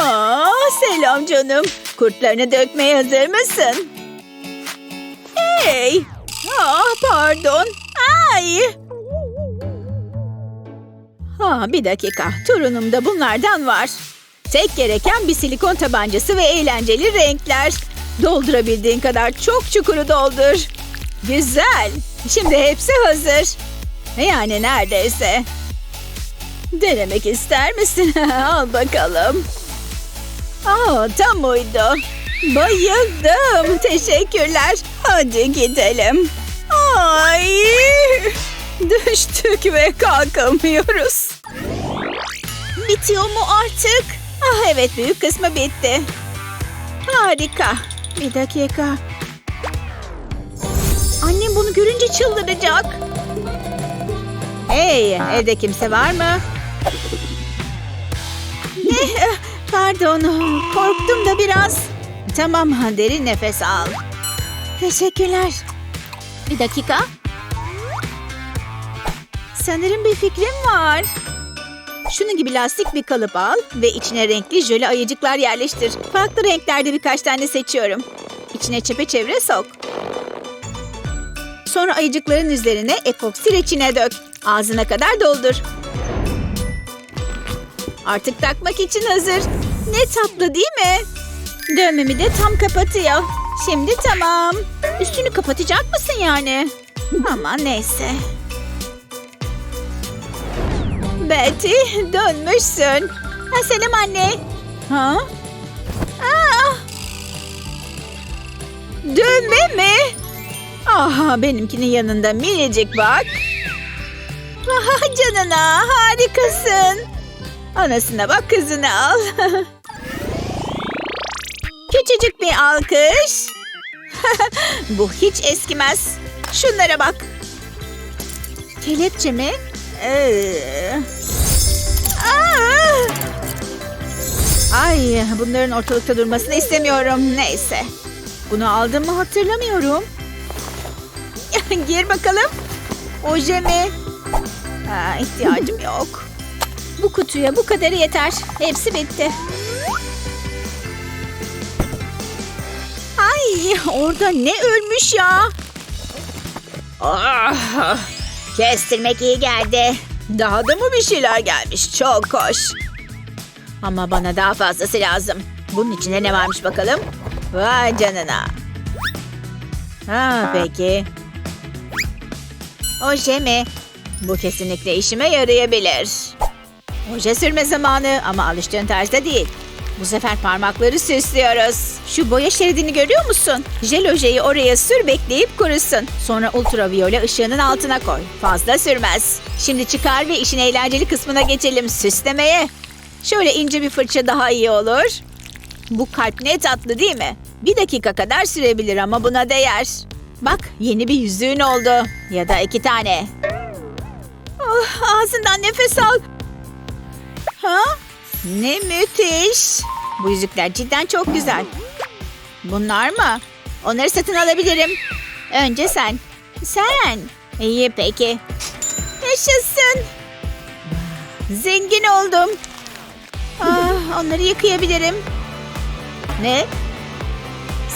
Aa, selam canım. Kurtlarını dökmeye hazır mısın? Hey! Ah pardon. Ay! Ha, bir dakika. Torunumda bunlardan var. Tek gereken bir silikon tabancası ve eğlenceli renkler. Doldurabildiğin kadar çok çukuru doldur. Güzel. Şimdi hepsi hazır. Yani neredeyse. Denemek ister misin? Al bakalım. Aa, tam uydu. Bayıldım. Teşekkürler. Hadi gidelim. Ay! Düştük ve kalkamıyoruz. Bitiyor mu artık? Ah evet büyük kısmı bitti. Harika. Bir dakika. Annem bunu görünce çıldıracak. Hey, evde kimse var mı? Ne? Pardon, korktum da biraz. Tamam, derin nefes al. Teşekkürler. Bir dakika. Sanırım bir fikrim var. Şunun gibi lastik bir kalıp al ve içine renkli jöle ayıcıklar yerleştir. Farklı renklerde birkaç tane seçiyorum. İçine çepeçevre sok. Sonra ayıcıkların üzerine epoksi reçine dök. Ağzına kadar doldur. Artık takmak için hazır. Ne tatlı değil mi? Dövmemi de tam kapatıyor. Şimdi tamam. Üstünü kapatacak mısın yani? Ama neyse. Betty dönmüşsün. Ha, selam anne. Ha? Aa! Dövme mi? Aha benimkinin yanında minicik bak. Aha canına harikasın. Anasına bak kızını al. Küçücük bir alkış. Bu hiç eskimez. Şunlara bak. Kelepçe mi? Ee. Aa! Ay bunların ortalıkta durmasını istemiyorum. Neyse. Bunu aldım mı hatırlamıyorum. Gir bakalım. Oje mi? Ha, ihtiyacım yok. Bu kutuya bu kadarı yeter. Hepsi bitti. Orada ne ölmüş ya? Ah, kestirmek iyi geldi. Daha da mı bir şeyler gelmiş? Çok hoş. Ama bana daha fazlası lazım. Bunun içinde ne varmış bakalım? Vay canına. Ha peki. Oje mi? Bu kesinlikle işime yarayabilir. Oje sürme zamanı ama alıştığın tarzda değil. Bu sefer parmakları süslüyoruz. Şu boya şeridini görüyor musun? Jel ojeyi oraya sür bekleyip kurusun. Sonra ultraviyole ışığının altına koy. Fazla sürmez. Şimdi çıkar ve işin eğlenceli kısmına geçelim. Süslemeye. Şöyle ince bir fırça daha iyi olur. Bu kalp ne tatlı değil mi? Bir dakika kadar sürebilir ama buna değer. Bak yeni bir yüzüğün oldu. Ya da iki tane. Oh, ağzından nefes al. Ha? Ne müthiş. Bu yüzükler cidden çok güzel. Bunlar mı? Onları satın alabilirim. Önce sen. Sen. İyi peki. Yaşasın. Zengin oldum. Ah, onları yıkayabilirim. Ne?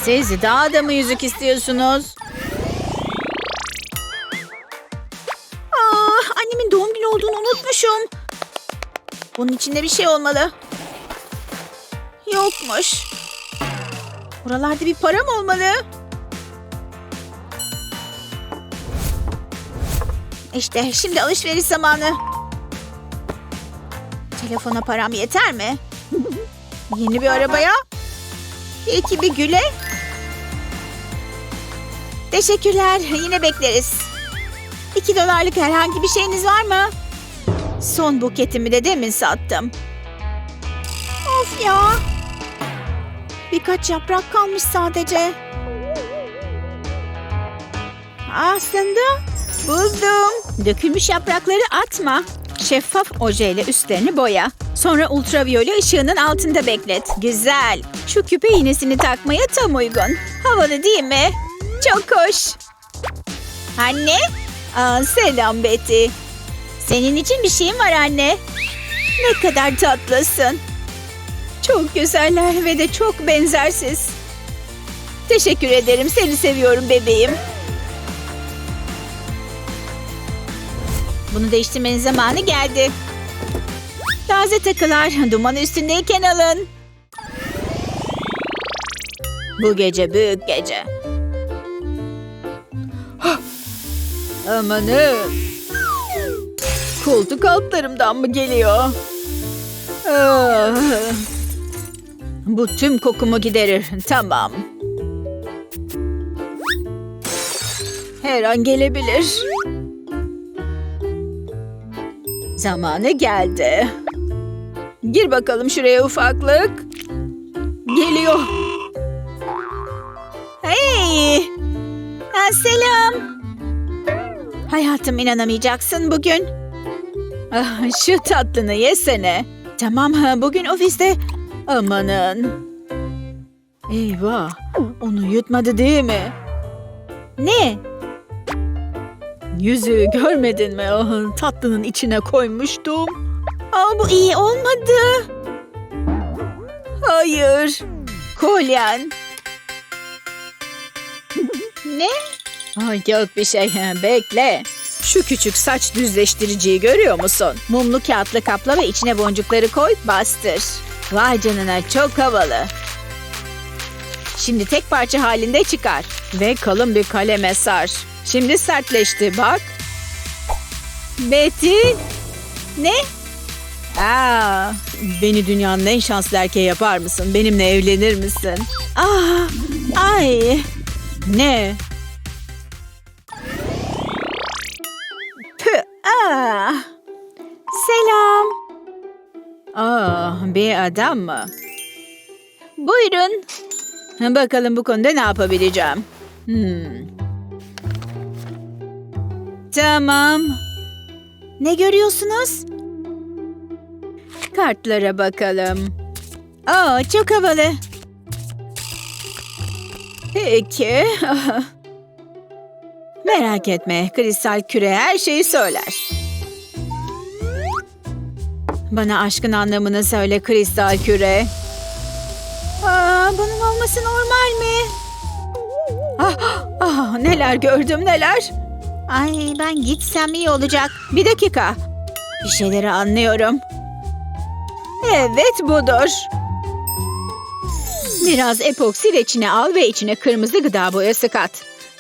Siz daha da mı yüzük istiyorsunuz? Ah, annemin doğum günü olduğunu unutmuşum. Bunun içinde bir şey olmalı. Yokmuş. Buralarda bir para mı olmalı? İşte şimdi alışveriş zamanı. Telefona param yeter mi? Yeni bir arabaya? Peki bir güle? Teşekkürler. Yine bekleriz. İki dolarlık herhangi bir şeyiniz var mı? Son buketimi de demin sattım. Of ya. Birkaç yaprak kalmış sadece. Aslında buldum. Dökülmüş yaprakları atma. Şeffaf ojeyle üstlerini boya. Sonra ultraviyole ışığının altında beklet. Güzel. Şu küpe iğnesini takmaya tam uygun. Havalı değil mi? Çok hoş. Anne? Aa, selam Betty. Senin için bir şeyim var anne. Ne kadar tatlısın. Çok güzeller ve de çok benzersiz. Teşekkür ederim. Seni seviyorum bebeğim. Bunu değiştirmenin zamanı geldi. Taze takılar duman üstündeyken alın. Bu gece büyük gece. Hah! Amanın. Koltuk altlarımdan mı geliyor? Ah. Bu tüm kokumu giderir. Tamam. Her an gelebilir. Zamanı geldi. Gir bakalım şuraya ufaklık. Geliyor. Hey! Ha, selam. Hayatım inanamayacaksın bugün. Ah, şu tatlını yesene. Tamam bugün ofiste. Amanın. Eyvah. Onu yutmadı değil mi? Ne? Yüzüğü görmedin mi? Ah, tatlının içine koymuştum. Aa, bu iyi olmadı. Hayır. Kolyen. ne? Ay yok bir şey. Bekle. Şu küçük saç düzleştiriciyi görüyor musun? Mumlu kağıtla kapla ve içine boncukları koy, bastır. Vay canına çok havalı. Şimdi tek parça halinde çıkar. Ve kalın bir kaleme sar. Şimdi sertleşti bak. Betty. Ne? Aa, beni dünyanın en şanslı erkeği yapar mısın? Benimle evlenir misin? Ah, ay. Ne? Püh, ah. Aa, bir adam mı? Buyurun. Bakalım bu konuda ne yapabileceğim. Hmm. Tamam. Ne görüyorsunuz? Kartlara bakalım. Aa, çok havalı. Peki. Merak etme, kristal küre her şeyi söyler. Bana aşkın anlamını söyle kristal küre. Aa, bunun olması normal mi? Ah, ah, neler gördüm neler. Ay ben gitsem iyi olacak. Bir dakika. Bir şeyleri anlıyorum. Evet budur. Biraz epoksi reçine al ve içine kırmızı gıda boyası kat.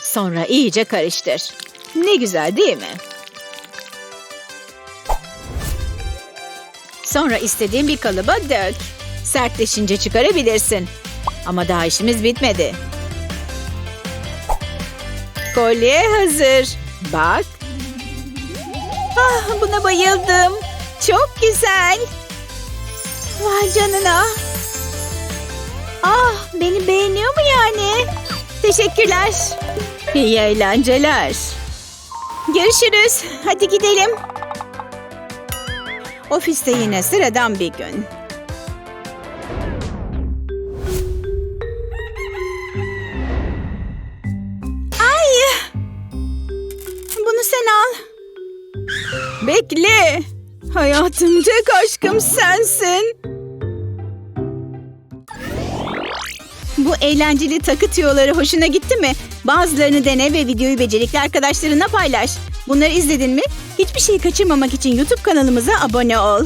Sonra iyice karıştır. Ne güzel değil mi? Sonra istediğin bir kalıba dök. Sertleşince çıkarabilirsin. Ama daha işimiz bitmedi. Kolye hazır. Bak. Ah, buna bayıldım. Çok güzel. Vay canına. Ah, beni beğeniyor mu yani? Teşekkürler. İyi eğlenceler. Görüşürüz. Hadi gidelim. Ofiste yine sıradan bir gün. Ay! Bunu sen al. Bekle. Hayatım tek aşkım sensin. Bu eğlenceli takı tüyoları hoşuna gitti mi? Bazılarını dene ve videoyu becerikli arkadaşlarına paylaş. Bunları izledin mi? Hiçbir şey kaçırmamak için YouTube kanalımıza abone ol.